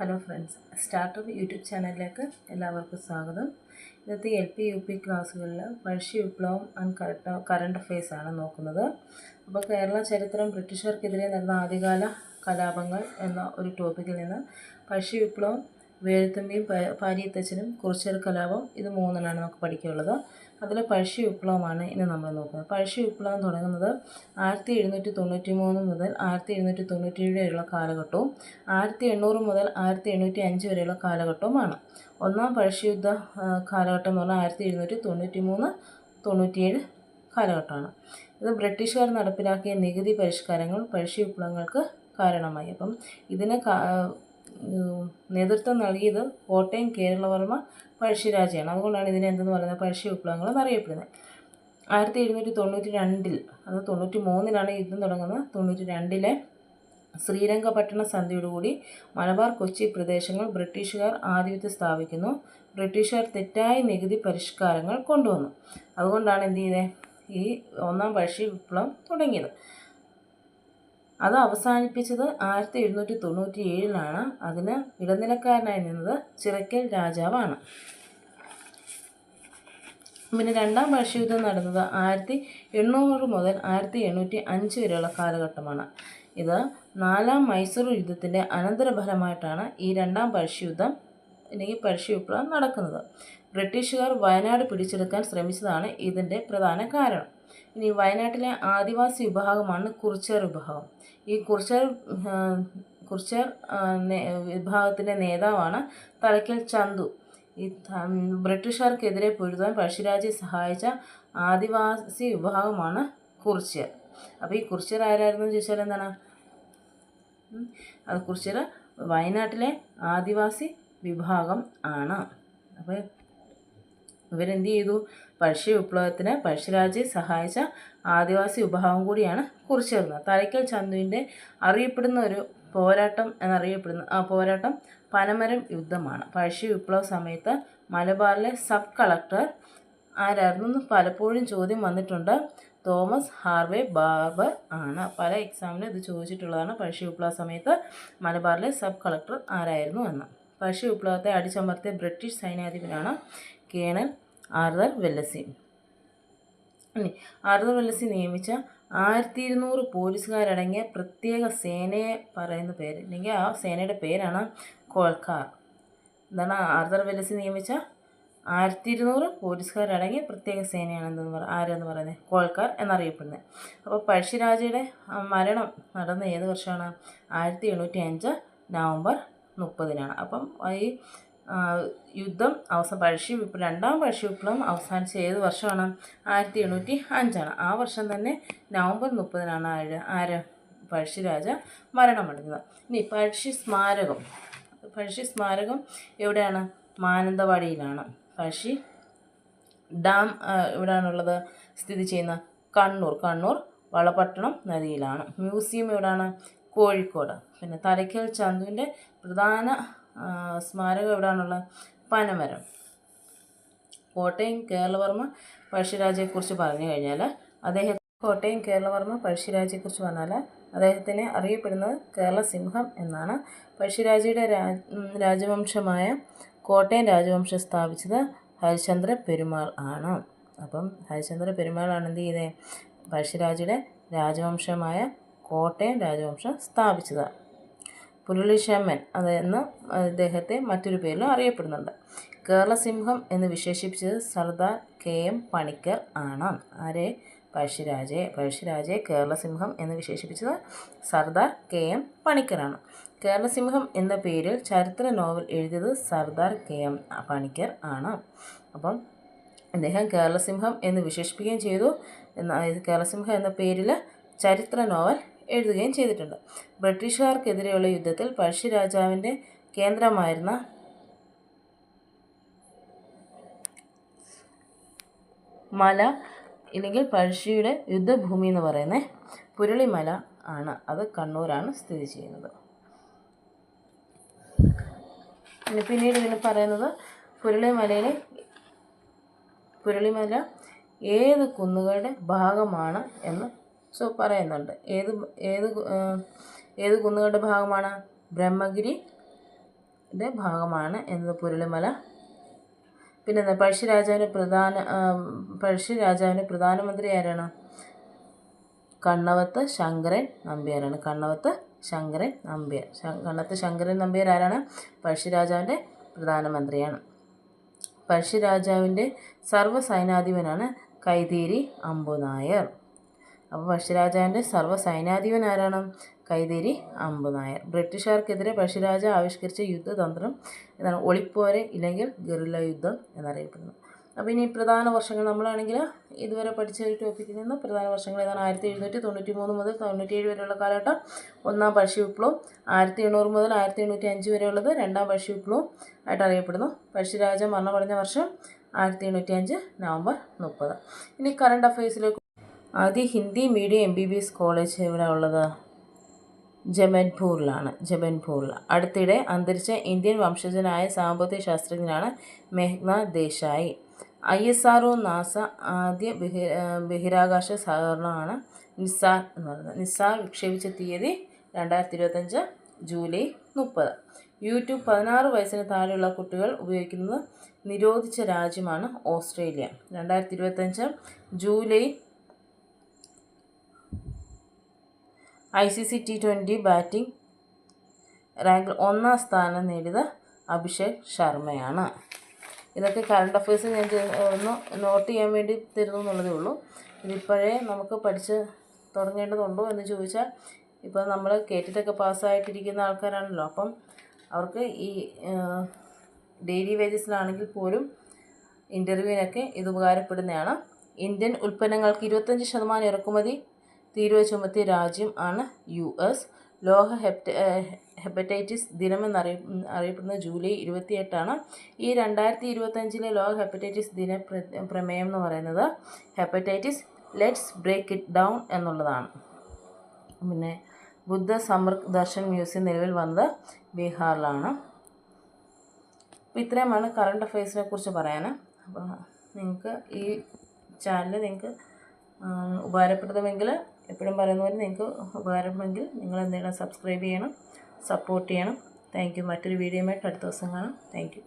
Hello friends startup YouTube ചാനലിലേക്ക് എല്ലാവർക്കും സ്വാഗതം. ഇന്നത്തെ എൽ പി യു പി ക്ലാസ്സുകളിൽ പഴശ്ശി വിപ്ലവം ആൻഡ് കറക്റ്റ് കറണ്ട് അഫെയർസ് ആണ് നോക്കുന്നത്. അപ്പോൾ കേരള ചരിത്രം ബ്രിട്ടീഷുകാർക്കെതിരെ നടന്ന ആദ്യകാല കലാപങ്ങൾ എന്ന ഒരു ടോപ്പിക്കിൽ നിന്ന് പഴശ്ശി വിപ്ലവം വേലുത്തമ്പിയും പാരിയത്തച്ഛനും കുറിച്യർ കലാപം ഇത് മൂന്നെണ്ണമാണ് നമുക്ക് പഠിക്കാനുള്ളത്. അതിൽ പഴശ്ശി വിപ്ലവമാണ് ഇനി നമ്മൾ നോക്കുന്നത്. പഴശ്ശി വിപ്ലവം തുടങ്ങുന്നത് ആയിരത്തി എഴുന്നൂറ്റി തൊണ്ണൂറ്റി മൂന്ന് മുതൽ ആയിരത്തി എഴുന്നൂറ്റി തൊണ്ണൂറ്റി ഏഴ് വരെയുള്ള കാലഘട്ടവും ആയിരത്തി എണ്ണൂറ് മുതൽ ആയിരത്തി എണ്ണൂറ്റി അഞ്ച് വരെയുള്ള കാലഘട്ടവുമാണ്. ഒന്നാം പഴശ്ശി യുദ്ധ കാലഘട്ടം എന്ന് പറഞ്ഞാൽ ആയിരത്തി എഴുന്നൂറ്റി തൊണ്ണൂറ്റി മൂന്ന് തൊണ്ണൂറ്റിയേഴ് കാലഘട്ടമാണ്. ഇത് ബ്രിട്ടീഷുകാർ നടപ്പിലാക്കിയ നികുതി പരിഷ്കാരങ്ങൾ പഴശ്ശി വിപ്ലവങ്ങൾക്ക് കാരണമായി. അപ്പം ഇതിന് നേതൃത്വം നൽകിയത് കോട്ടയം കേരളവർമ്മ പഴശ്ശിരാജയാണ്. അതുകൊണ്ടാണ് ഇതിനെ എന്തെന്ന് പറയുന്നത്? പഴശ്ശി വിപ്ലവങ്ങൾ എന്നറിയപ്പെടുന്നത്. ആയിരത്തി എഴുന്നൂറ്റി തൊണ്ണൂറ്റി രണ്ടിൽ അത് തൊണ്ണൂറ്റി മൂന്നിലാണ് യുദ്ധം തുടങ്ങുന്നത്. തൊണ്ണൂറ്റി രണ്ടിലെ ശ്രീരംഗപട്ടണ സന്ധിയോടുകൂടി മലബാർ കൊച്ചി പ്രദേശങ്ങൾ ബ്രിട്ടീഷുകാർ ആധിപത്യം സ്ഥാപിക്കുന്നു. ബ്രിട്ടീഷുകാർ തെറ്റായ നികുതി പരിഷ്കാരങ്ങൾ കൊണ്ടുവന്നു. അതുകൊണ്ടാണ് എന്ത് ചെയ്തത് ഈ ഒന്നാം പഴശ്ശി വിപ്ലവം തുടങ്ങിയത്. അത് അവസാനിപ്പിച്ചത് ആയിരത്തി എഴുന്നൂറ്റി തൊണ്ണൂറ്റി ഏഴിലാണ് അതിന് ഇടനിലക്കാരനായി നിന്നത് ചിറക്കൽ രാജാവാണ്. പിന്നെ രണ്ടാം പഴശ്ശിയുദ്ധം നടന്നത് ആയിരത്തി എണ്ണൂറ് മുതൽ ആയിരത്തി എണ്ണൂറ്റി അഞ്ച് വരെയുള്ള കാലഘട്ടമാണ്. ഇത് നാലാം മൈസൂർ യുദ്ധത്തിന്റെ അനന്തരഫലമായിട്ടാണ് ഈ രണ്ടാം പഴശ്ശിയുദ്ധം അല്ലെങ്കിൽ പഴശ്ശി വിപ്ലവം നടക്കുന്നത്. ബ്രിട്ടീഷുകാർ വയനാട് പിടിച്ചെടുക്കാൻ ശ്രമിച്ചതാണ് ഇതിന്റെ പ്രധാന കാരണം. ഇനി വയനാട്ടിലെ ആദിവാസി വിഭാഗമാണ് കുറിച്യർ വിഭാഗം. ഈ കുറിച്ചർ കുറിച്യർ വിഭാഗത്തിന്റെ നേതാവാണ് തലയ്ക്കൽ ചന്തു. ഈ ബ്രിട്ടീഷുകാർക്കെതിരെ പൊരുതാൻ പഴശ്ശിരാജയെ സഹായിച്ച ആദിവാസി വിഭാഗമാണ് കുറിച്യർ അപ്പോൾ ഈ കുറിച്യർ ആരായിരുന്നു ചോദിച്ചാൽ എന്താണ്? അത് കുറിച്യർ വയനാട്ടിലെ ആദിവാസി വിഭാഗം ആണ്. അപ്പോൾ ഇവരെന്ത് ചെയ്തു? പഴശ്ശി വിപ്ലവത്തിന് പഴശ്ശിരാജയെ സഹായിച്ച ആദിവാസി വിഭാഗം കൂടിയാണ് കുറിച്ചേർന്നത് തലയ്ക്കൽ ചന്തുവിന്റെ അറിയപ്പെടുന്ന ഒരു പോരാട്ടം എന്നറിയപ്പെടുന്ന ആ പോരാട്ടം പനമരം യുദ്ധമാണ്. പഴശ്ശി വിപ്ലവ സമയത്ത് മലബാറിലെ സബ് കളക്ടർ ആരായിരുന്നു പലപ്പോഴും ചോദ്യം വന്നിട്ടുണ്ട്. തോമസ് ഹാർവേ ബാർബർ ആണ്. പല എക്സാമിന് ഇത് ചോദിച്ചിട്ടുള്ളതാണ് പഴശ്ശി വിപ്ലവ സമയത്ത് മലബാറിലെ സബ് കളക്ടർ ആരായിരുന്നു എന്ന്. പഴശ്ശി വിപ്ലവത്തെ അടിച്ചമർത്തിയ British സൈന്യാധിപനാണ് colonel Arthur Wellesley. Arthur Wellesley നിയമിച്ച ആയിരത്തി ഇരുന്നൂറ് പോലീസുകാരടങ്ങിയ പ്രത്യേക സേനയെ പറയുന്ന പേര്. അല്ലെങ്കിൽ ആ സേനയുടെ പേരാണ് കോൾക്കാർ എന്താണ് ആർദർ വെല്ലസി നിയമിച്ച ആയിരത്തി ഇരുന്നൂറ് പോലീസുകാരടങ്ങിയ പ്രത്യേക സേനയാണ് എന്തെന്ന് പറ ആരെന്ന് പറയുന്നത് കോൾക്കാർ എന്നറിയപ്പെടുന്നത്. അപ്പോൾ പഴശ്ശിരാജയുടെ മരണം നടന്ന ഏത് വർഷമാണ്? ആയിരത്തി എണ്ണൂറ്റി അഞ്ച് നവംബർ മുപ്പതിനാണ്. അപ്പം ഈ യുദ്ധം അവസാന പഴശ്ശി വിപ്ലവം രണ്ടാം പഴശ്ശി വിപ്ലവം അവസാനിച്ച ഏത് വർഷമാണ്? ആയിരത്തി എണ്ണൂറ്റി അഞ്ചാണ്. ആ വർഷം തന്നെ നവംബർ മുപ്പതിനാണ് ആര് ആര്? പഴശ്ശിരാജ മരണമടഞ്ഞത്. ഇനി പഴശ്ശി സ്മാരകം. പഴശ്ശി സ്മാരകം എവിടെയാണ്? മാനന്തവാടിയിലാണ്. പഴശ്ശി ഡാം എവിടെയാണുള്ളത് സ്ഥിതി ചെയ്യുന്ന കണ്ണൂർ. കണ്ണൂർ വളപട്ടണം നദിയിലാണ്. മ്യൂസിയം എവിടെയാണ് കോഴിക്കോട്. പിന്നെ തലയ്ക്കൽ ചന്തുവിന്റെ പ്രധാന സ്മാരകം എവിടെയാണുള്ളത് പനമരം. കോട്ടയം കേരളവർമ്മ പഴശ്ശിരാജയെക്കുറിച്ച് പറഞ്ഞു കഴിഞ്ഞാൽ അദ്ദേഹത്തെ കോട്ടയം കേരളവർമ്മ പഴശ്ശിരാജയെക്കുറിച്ച് പറഞ്ഞാൽ അദ്ദേഹത്തിനെ അറിയപ്പെടുന്നത് കേരള സിംഹം എന്നാണ്. പഴശ്ശിരാജയുടെ രാജവംശമായ കോട്ടയം രാജവംശം സ്ഥാപിച്ചത് ഹരിചന്ദ്ര പെരുമാൾ ആണ്. അപ്പം ഹരിചന്ദ്ര പെരുമാളാണ് എന്ത് ചെയ്തത് പഴശ്ശിരാജയുടെ രാജവംശമായ കോട്ടയം രാജവംശം സ്ഥാപിച്ചത്. പുരുളിശമ്മൻ അതെന്ന് ഇദ്ദേഹത്തെ മറ്റൊരു പേരിലും അറിയപ്പെടുന്നുണ്ട്. കേരളസിംഹം എന്ന് വിശേഷിപ്പിച്ചത് സർദാർ കെ എം പണിക്കർ ആണ്. ആരെ? പഴശ്ശിരാജയെ. പഴശ്ശിരാജയെ കേരളസിംഹം എന്ന് വിശേഷിപ്പിച്ചത് സർദാർ കെ എം പണിക്കറാണ് കേരളസിംഹം എന്ന പേരിൽ ചരിത്ര നോവൽ എഴുതിയത് സർദാർ കെ എം പണിക്കർ ആണ്. അപ്പം അദ്ദേഹം കേരളസിംഹം എന്ന് വിശേഷിപ്പിക്കുകയും ചെയ്തു. കേരളസിംഹം എന്ന പേരിൽ ചരിത്ര നോവൽ എഴുതുകയും ചെയ്തിട്ടുണ്ട്. ബ്രിട്ടീഷുകാർക്കെതിരെയുള്ള യുദ്ധത്തിൽ പഴശ്ശി രാജാവിന്റെ കേന്ദ്രമായിരുന്ന മല ഇല്ലെങ്കിൽ പഴശ്ശിയുടെ യുദ്ധഭൂമി എന്ന് പറയുന്നത് പുരളിമല ആണ്. അത് കണ്ണൂരാണ് സ്ഥിതി ചെയ്യുന്നത്. പിന്നെ പിന്നീട് ഇതിന് പറയുന്നത് പുരളിമലയിലെ പുരളിമല ഏത് കുന്നുകളുടെ ഭാഗമാണ് എന്ന് സോ പറയുന്നുണ്ട്. ഏത് ഏത് ഏത് കുന്നുകളുടെ ഭാഗമാണ്? ബ്രഹ്മഗിരി ഭാഗമാണ് എന്നത് പുരളിമല. പിന്നെ എന്താ പഴശ്ശിരാജാവിന്റെ പ്രധാന പഴശ്ശിരാജാവിന് പ്രധാനമന്ത്രി ആരാണ്? കണ്ണവത്ത് ശങ്കരൻ നമ്പ്യാരാണ്. കണ്ണവത്ത് ശങ്കരൻ നമ്പ്യാർ. കണ്ണത്ത് ശങ്കരൻ നമ്പ്യാർ ആരാണ്? പഴശ്ശിരാജാവിന്റെ പ്രധാനമന്ത്രിയാണ്. പഴശ്ശിരാജാവിന്റെ സർവസൈനാധിപനാണ് കൈതേരി അമ്പുനായർ. അപ്പോൾ പഴശ്ശിരാജാവിന്റെ സർവ സൈനാധിപൻ ആരാണ്? കൈതേരി അമ്പുനായർ. ബ്രിട്ടീഷുകാർക്കെതിരെ പഴശ്ശിരാജ ആവിഷ്കരിച്ച യുദ്ധതന്ത്രം എന്താണ് ഒളിപ്പോര് ഇല്ലെങ്കിൽ ഗറില്ല യുദ്ധം എന്നറിയപ്പെടുന്നു. അപ്പോൾ ഇനി പ്രധാന വർഷങ്ങൾ നമ്മളാണെങ്കിൽ ഇതുവരെ പഠിച്ച ഒരു ടോപ്പിക്കിൽ നിന്ന് പ്രധാന വർഷങ്ങൾ ഏതാണ്? ആയിരത്തി എഴുന്നൂറ്റി തൊണ്ണൂറ്റി മൂന്ന് മുതൽ തൊണ്ണൂറ്റിയേഴ് വരെയുള്ള കാലഘട്ടം. ഒന്നാം പഴശ്ശി വിപ്ലവം ആയിരത്തി എണ്ണൂറ് മുതൽ ആയിരത്തി എണ്ണൂറ്റി അഞ്ച് വരെയുള്ളത് രണ്ടാം പഴശ്ശി വിപ്ലവം ആയിട്ട് അറിയപ്പെടുന്നു. പഴശ്ശിരാജ മരണമടഞ്ഞ വർഷം ആയിരത്തി എണ്ണൂറ്റി അഞ്ച് നവംബർ മുപ്പത്. ഇനി കറണ്ട് അഫയേഴ്സിലേക്ക് ആദ്യം Hindi medium M B B S college എവിടെ ഉള്ളത് ജബൻപൂരിലാണ് ജബൻപൂരിൽ അടുത്തിടെ അന്തരിച്ച ഇന്ത്യൻ വംശജനായ സാമ്പത്തിക ശാസ്ത്രജ്ഞനാണ് Mehna Desai. I S R O NASA ആദ്യ ബഹി ബഹിരാകാശ സഹകരണമാണ് നിസാർ എന്ന് പറയുന്നത് നിസാർ വിക്ഷേപിച്ച തീയതി രണ്ടായിരത്തി ഇരുപത്തഞ്ച് ജൂലൈ മുപ്പത്. യൂട്യൂബ് പതിനാറ് വയസ്സിന് താഴെയുള്ള കുട്ടികൾ ഉപയോഗിക്കുന്നത് നിരോധിച്ച രാജ്യമാണ് ഓസ്ട്രേലിയ. രണ്ടായിരത്തി ഇരുപത്തഞ്ച് July I C C T twenty batting റാങ്കിൽ ഒന്നാം സ്ഥാനം നേടിയത് അഭിഷേക് ശർമ്മയാണ്. ഇതൊക്കെ കറണ്ട് അഫയേഴ്സ് ഞാൻ ഒന്ന് നോട്ട് ചെയ്യാൻ വേണ്ടി തരുന്നു എന്നുള്ളതേ ഉള്ളൂ. ഇതിപ്പോഴേ നമുക്ക് പഠിച്ച് തുടങ്ങേണ്ടതുണ്ടോ എന്ന് ചോദിച്ചാൽ ഇപ്പോൾ നമ്മൾ കേട്ടിട്ടൊക്കെ പാസ്സായിട്ടിരിക്കുന്ന ആൾക്കാരാണല്ലോ. അപ്പം അവർക്ക് ഈ ഡെയിലി വേജസിലാണെങ്കിൽ പോലും ഇന്റർവ്യൂവിനൊക്കെ ഇത് ഉപകാരപ്പെടുന്നതാണ്. ഇന്ത്യൻ ഉൽപ്പന്നങ്ങൾക്ക് ഇരുപത്തഞ്ച് ശതമാനം ഇറക്കുമതി തീരുവ ചുമത്തിയ രാജ്യം ആണ് യു എസ്. ലോക ഹെപ്റ്റ ഹെപ്പറ്റൈറ്റിസ് ദിനമെന്നറിയ അറിയപ്പെടുന്ന ജൂലൈ ഇരുപത്തിയെട്ടാണ് ഈ രണ്ടായിരത്തി ഇരുപത്തഞ്ചിലെ ലോഹ ഹെപ്പറ്റൈറ്റിസ് ദിന പ്രമേയം എന്ന് പറയുന്നത്. Hepatitis let's break it down എന്നുള്ളതാണ്. പിന്നെ ബുദ്ധ സമൃക് ദർശൻ മ്യൂസിയം നിലവിൽ വന്നത് ബീഹാറിലാണ്. അപ്പോൾ ഇത്രയുമാണ് കറണ്ട് അഫയേഴ്സിനെ കുറിച്ച് പറയാൻ. അപ്പോൾ നിങ്ങൾക്ക് ഈ ചാനൽ നിങ്ങൾക്ക് ഉപകാരപ്രദമെങ്കിൽ എപ്പോഴും പറയുന്ന പോലെ നിങ്ങൾക്ക് ഉപകാരമെങ്കിൽ നിങ്ങൾ എന്തെങ്കിലും സബ്സ്ക്രൈബ് ചെയ്യണം സപ്പോർട്ട് ചെയ്യണം. താങ്ക് യു മറ്റൊരു വീഡിയോയുമായിട്ട് അടുത്ത ദിവസം കാണാം. Thank you